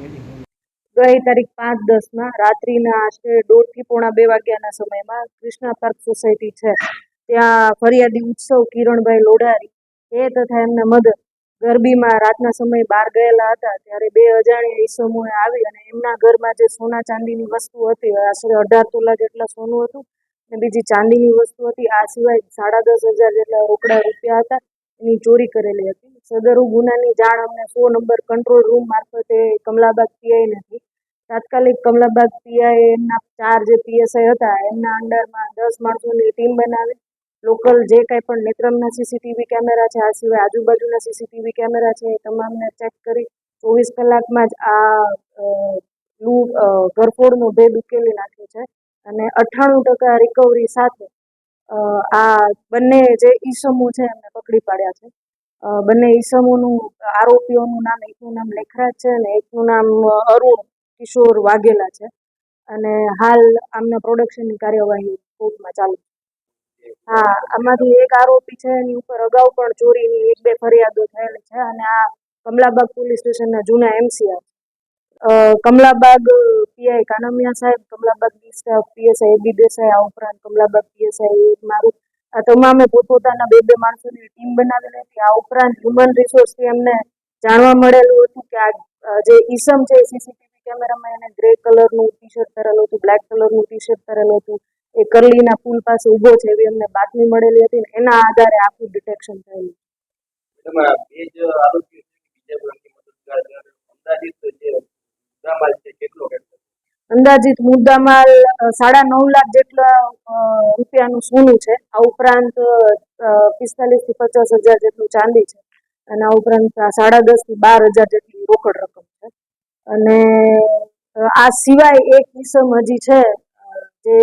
ગઈ તારીખ પાંચ દસમાં રાત્રિના આશરે દોઢથી પોણા બે વાગ્યાના સમયમાં કૃષ્ણા પાર્ક સોસાયટી છે. ત્યાં ફરિયાદી ઉત્સવ કિરણભાઈ લોઢારી, એ તથા એમના મધર ગરબીમાં રાતના સમયે બહાર ગયેલા હતા, ત્યારે બે અજાણ્યા ઈસમોએ આવી અને એમના ઘરમાં જે સોના ચાંદીની વસ્તુ હતી, આશરે અઢાર તોલા જેટલા સોનું હતું અને બીજી ચાંદીની વસ્તુ હતી, આ સિવાય સાડા દસ હજાર જેટલા રોકડા રૂપિયા હતા. એની ચોરી કરેલી હતી. સદરુ ગુનાની જાણ અમને સો નંબર કંટ્રોલ રૂમ મારફતે કમલાબાગ પીઆઈને નથી. તાત્કાલિક કમલાબાગ પીઆઈ એમના ચાર જે પીએસઆઈ હતા, એમના અંડરમાં દસ માણસોની ટીમ બનાવી. લોકલ જે કાંઈ પણ નેત્રમના સીસીટીવી કેમેરા છે, આ સિવાય આજુબાજુના સીસીટીવી કેમેરા છે, એ તમામને ચેક કરી ચોવીસ કલાકમાં જ આ લૂ ઘરફોડનો ભેદ ઉકેલી નાખ્યો છે. અને અઠ્ઠાણું ટકા રિકવરી સાથે આ બંને જે ઈસમો છે એમને પકડી પાડ્યા છે. બંને ઈસમોનું આરોપીઓનું નામ, એકનું નામ લેખરાજ છે અને એકનું નામ અરુણ કિશોર વાઘેલા છે. અને હાલ આમના પ્રોડક્શનની કાર્યવાહી કોર્ટમાં ચાલુ છે. હા, આમાંથી એક આરોપી છે, એની ઉપર અગાઉ પણ ચોરીની એક બે ફરિયાદો થયેલી છે અને આ કમલાબાગ પોલીસ સ્ટેશનના જૂના એમસીઆર કમલાબાગ પીઆઈ કાનમિયા સાહેબ, કમલાબાગ પીએસઆઈ એબી દેસાઈ, આ ઉપરાંત કમલાબાગ પીએસઆઈ મારું, આ તમામે પોતપોતાના બે બે માણસોની ટીમ બનાવેલી હતી. આ ઉપરાંત હ્યુમન રિસોર્સથી એમને જાણવા મળેલું હતું કે આ જે ઈસમ છે સીસીટીવી કેમેરામાં એને ગ્રે કલરનું ટી શર્ટ પહેરેલું હતું બ્લેક કલરનું ટી શર્ટ પહેરેલું હતું. એ કરલીના પુલ પાસે ઊભો છે એવી અમને બાતમી મળેલી હતી એના આધારે આખું ડિટેક્શન થયેલું. તમારા બે જ આરોપીઓ બીજા અંદાજિત જે મુદ્દામાલ છે, કેટલો સાડા નવ લાખ જેટલા રૂપિયાનું સોનું છે. આ ઉપરાંત પિસ્તાલીસથી પચાસ હજાર જેટલું ચાંદી છે. અને આ ઉપરાંત સાડા દસથી બાર હજાર જેટલી રોકડ રકમ છે. અને આ સિવાય એક કિસમ હજી છે, જે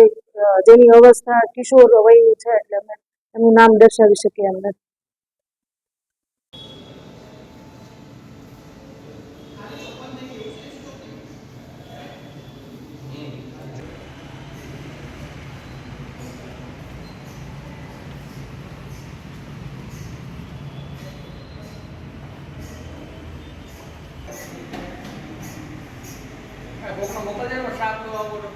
જેની અવસ્થા કિશોર વયની છે, એટલે અમે એનું નામ દર્શાવી શકીએ એમ નથી Vou fazer um chato agora.